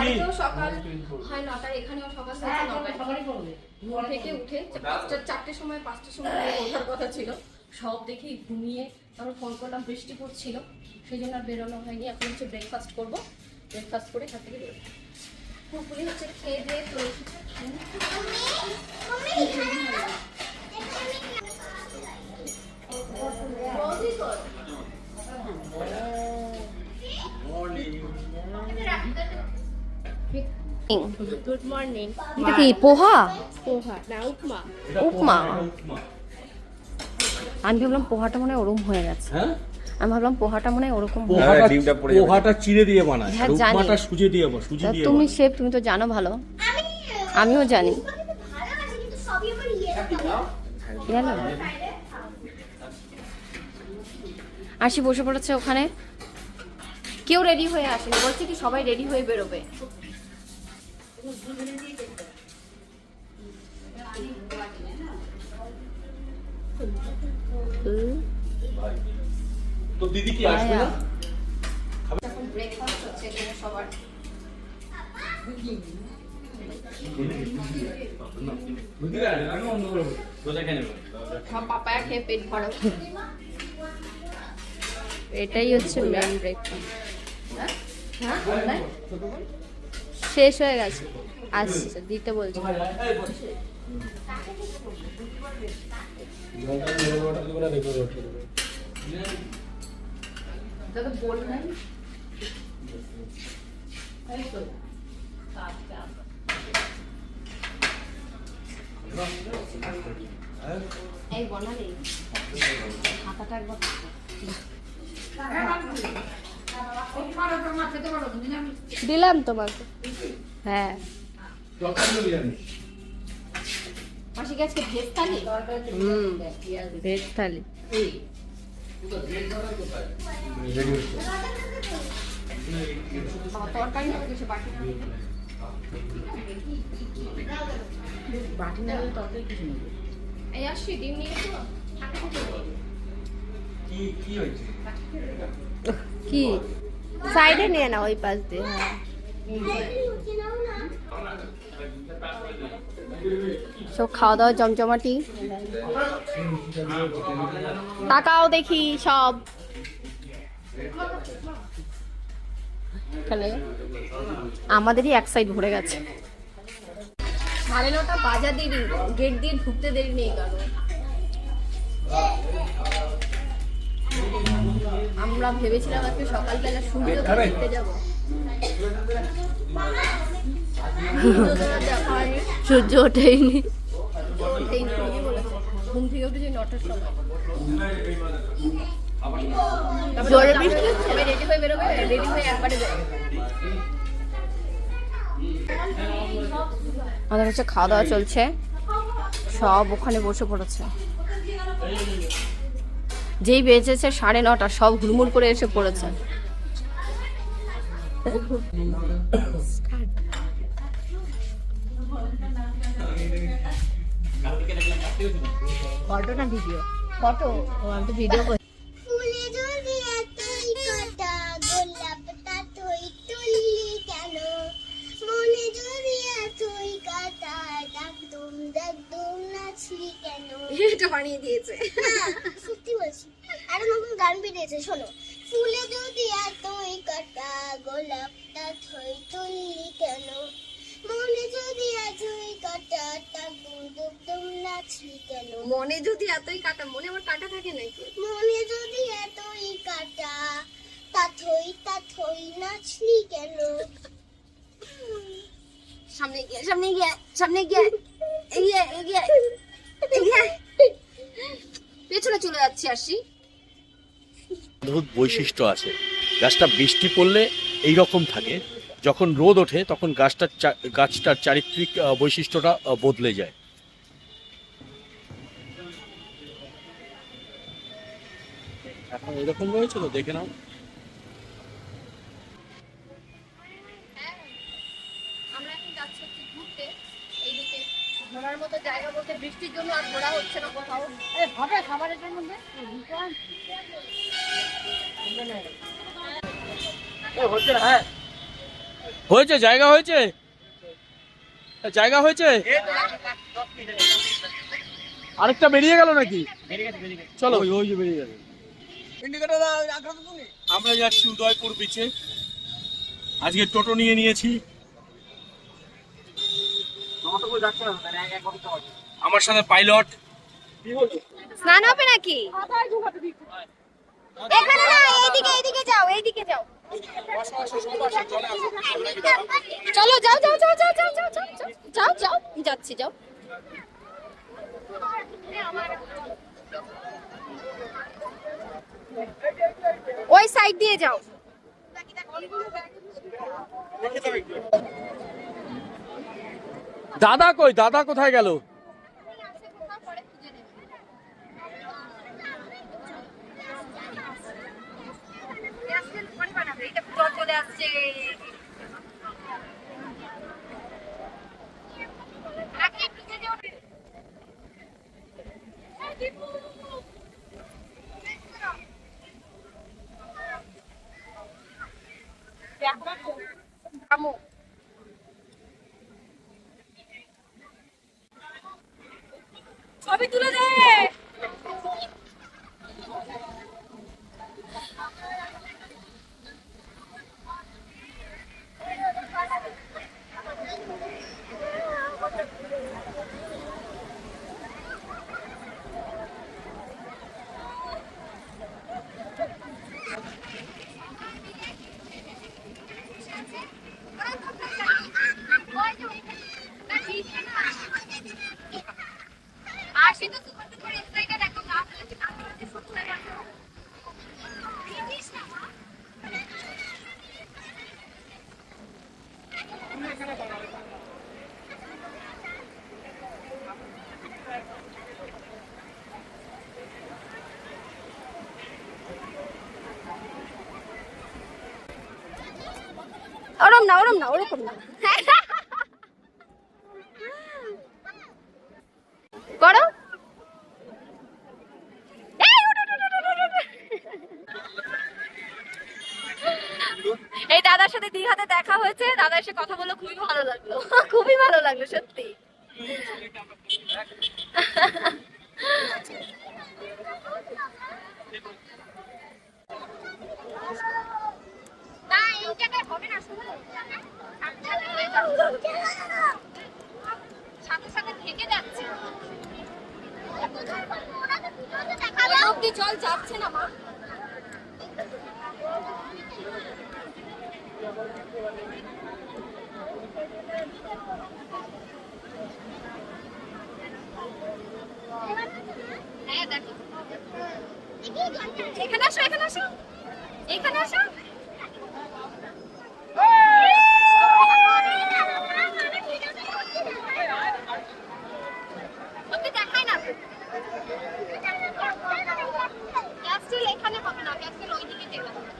বাড়িতেও সকাল হয় নটায় এখানেও সকাল থেকে নটায়। ঘুম থেকে উঠে পাঁচটা চারটের সময় পাঁচটার সময় ওঠার কথা ছিল। সব দেখি ঘুমিয়ে তারপর ফোন করলাম বৃষ্টি পড়ছিল। সেই জন্য আর বেরোনো হয়নি। এখন হচ্ছে ব্রেকফাস্ট করব। ব্রেকফাস্ট করে এখান থেকে বেরোবো। পুরোপুরি হচ্ছে খেয়ে দিয়ে চলে গুড মর্নিং এটা কি পোহা? পোহা না উপমা। উপমা? আমি ভাবলাম পোহাটা মনে হয় ওরম হয়ে গেছে। হ্যাঁ? আমি ভাবলাম পোহাটা মনে হয় ওরকম পোহাটা ডিমটা পড়ে যাবে। পোহাটা চিড়ে দিয়ে বানায়। হ্যাঁ, জানি। সুজি দিয়ে বা- সুজি দিয়ে তুমি বানায়। শেফ তুমি তো জানো ভালো। আমিও জানি। আসি বসে পড়েছে ওখানে। কেউ রেডি হয়ে আসেনি। বলছে কি সবাই রেডি হয়ে বেরোবে। তো দিদি কি আসবে না? এখন ব্রেকফাস্ট হচ্ছে এখানে সবার পাপায়া খেয়ে পেট ভরা। এটাই হচ্ছে মেন ব্রেকফাস্ট শেষ হয়ে গেছে আচ্ছা দিতে বলছি। এই বনালে হাতাটা একবার দিলাম তোমাকে। হ্যাঁ। ভেজ থালি? বাটি না তরকারি কিছু নেই এই আসছি ডিম নিয়ে এসো। কি কি হয়েছে? কি? সাইডে নিয়ে না ওই পাশ দিয়ে হ্যাঁ। সব খাওয়া দাওয়া, জমজমাটি। তাকাও দেখি সব। এখানে আমাদেরই এক সাইড ভরে গেছে। সাড়ে নটা বাজা দেরি গেট দিয়ে ঢুকতে দেরি নেই কারণ আমরা ভেবেছিলাম আজকে সকালবেলা সূর্য দেখতে যাব। সূর্য ওঠেইনি। ঘুম থেকে উঠেছি নটার সময়। জোরে বৃষ্টি সবাই রেডি হয়ে বেরোবে রেডি হয়ে একবারে আমাদের হচ্ছে খাওয়া দাওয়া চলছে। সব ওখানে বসে পড়েছে। যেই বেঁচেছে সাড়ে নটা সব হুড়মুড় করে এসে পড়েছে। ফটো না ভিডিও? ফটো? ভিডিও এটা বানিয়ে দিয়েছে। সত্যি বলছি। আরে নতুন গান বেরিয়েছে শোনো। ফুলে যদি এতই কাটা গোলাপটা থই তুললি কেন? মনে যদি এতই কাটা ডাকদুম নাচলি কেন? মনে যদি এতই কাটা মনে আমার কাটা থাকে নাকি? মনে যদি এতই কাটা তাথই তাথই নাচলি কেন? সামনে গিয়ে সামনে গিয়ে সামনে গিয়ে এগিয়ে এগিয়ে এগিয়ে পেছনে চলে যাচ্ছি আসি। অদ্ভুত বৈশিষ্ট্য আছে। গাছটা বৃষ্টি পড়লে এই রকম থাকে। যখন রোদ ওঠে তখন গাছটার গাছটার চারিত্রিক আহ, বৈশিষ্ট্যটা বদলে যায়। এখন এরকম রয়েছে তো? দেখে নাও আমরা এখন যাচ্ছি হচ্ছে ঘুরতে এইদিকে ঘোরার মতো জায়গা বলতে বৃষ্টির জন্য আর ঘোরা হচ্ছে না কোথাও হবে খাবারের জন্য হচ্ছে না হ্যাঁ হয়েছে জায়গা হয়েছে? জায়গা হয়েছে? আরেকটা বেরিয়ে গেল নাকি? চলো। ওই যে বেরিয়ে গেল। আমরা যাচ্ছি উদয়পুর বিচে আজকে টোটো নিয়ে নিয়েছি। আমার সাথে পাইলট স্নান হবে নাকি এখানে না এইদিকে এইদিকে যাও এইদিকে যাও চলো যাও যাও যাও যাও যাও যাও যাও যাও যাচ্ছি যাও ওই সাইড দিয়ে যাও দাদা কই দাদা কোথায় গেল চলে আসছে। ছবি তুলে দে আর সে তো সুপার সুপার এক্সাইটেড একদম না ফেলেছে তারপরে যে সত্যি কথা ভিজিস না মা ওরম না ওরম না ওরকম না। করো। এই, দাদার সাথে দীঘাতে দেখা হয়েছে। দাদা এসে কথা বলে খুবই ভালো লাগল। খুবই ভালো লাগল সত্যি না এই জায়গায় হবে না শুধু সাথে সাথে থেকে যাচ্ছে। দেখাবো অব্দি জল যাচ্ছে না মা। হ্যাঁ এখানে আসো এখানে আসো। এখানে আসো। ক্যাস্টেল এখানে হবে না ক্যাস্টেল ওইদিকে যেতে হবে।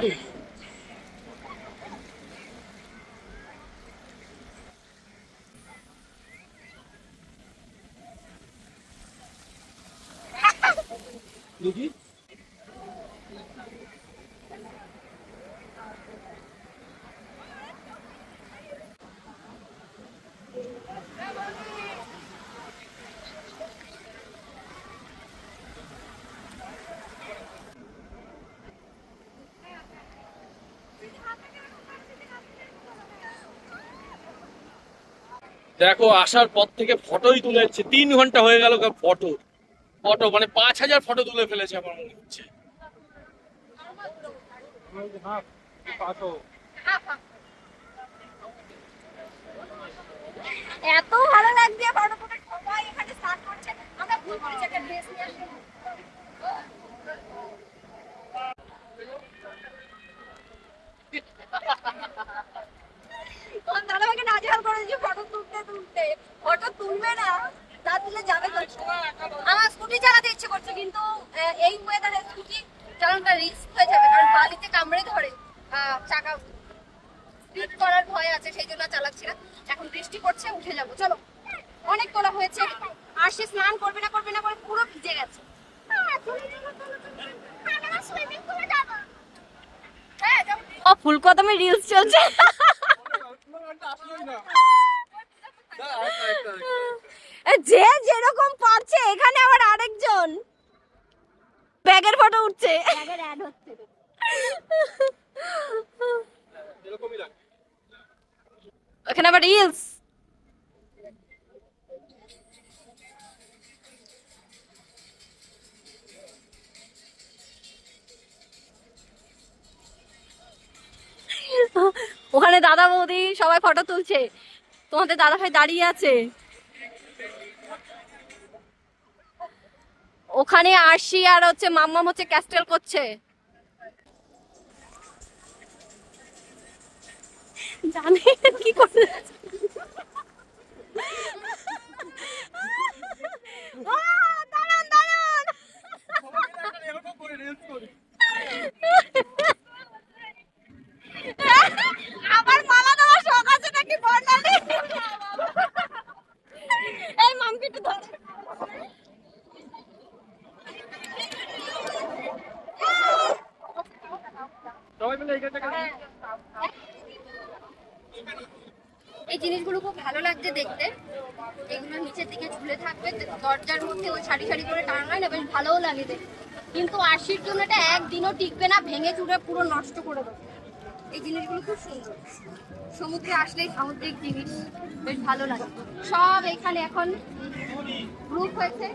sabe? Entendi. দেখো, আসার পর থেকে ফটোই তুলে যাচ্ছে তিন ঘণ্টা হয়ে গেল ফটো ফটো মানে পাঁচ হাজার ফটো তুলে ফেলেছে আমার মনে হচ্ছে। এত ভালো লাগছে নামবে না না দিলে যাবে আমার স্কুটি চালাতে ইচ্ছে করছে কিন্তু এই ওয়েদারে স্কুটি চালানোটা রিস্ক হয়ে যাবে কারণ বালিতে কামড়ে ধরে আহ, চাকা স্পিড করার ভয় আছে সেই জন্য চালাচ্ছি না। এখন বৃষ্টি পড়ছে উঠে যাব। চলো অনেক তোলা হয়েছে। আর সে স্নান করবে না করবে না করে পুরো ভিজে গেছে। সুইমিং পুলে যাব হ্যাঁ ফুলকদমে রিলস চলছে। যে যেরকম পারছে এখানে আবার আরেকজন। ব্যাগের ফটো উঠছে। ব্যাগের ওখানে আবার রিলস ওখানে দাদা বৌদি সবাই ফটো তুলছে। তোমাদের দাদা ভাই দাঁড়িয়ে আছে। ওখানে আরশি আর হচ্ছে মাম্মাম হচ্ছে ক্যাস্টেল করছে। জানি কি দাঁড়ান, দাঁড়ান। আবার মালা দেওয়ার শখ আছে নাকি বর্ণালী এই মামকে একটু ধরে সবাই মিলে এখানে এই জিনিসগুলো খুব ভালো লাগছে দেখতে এগুলো নিচের দিকে ঝুলে থাকবে দরজার মধ্যে ওই সারি সারি করে টাঙানো হয় না, বেশ ভালোও লাগে দেখতে। কিন্তু আশির জন্য এটা একদিনও টিকবে না, ভেঙে চুরে পুরো নষ্ট করে দেবে। এই জিনিসগুলো খুব সুন্দর। সমুদ্রে আসলেই সামুদ্রিক জিনিস, বেশ ভালো লাগে। সব এখানে এখন গ্রুপ হয়েছে।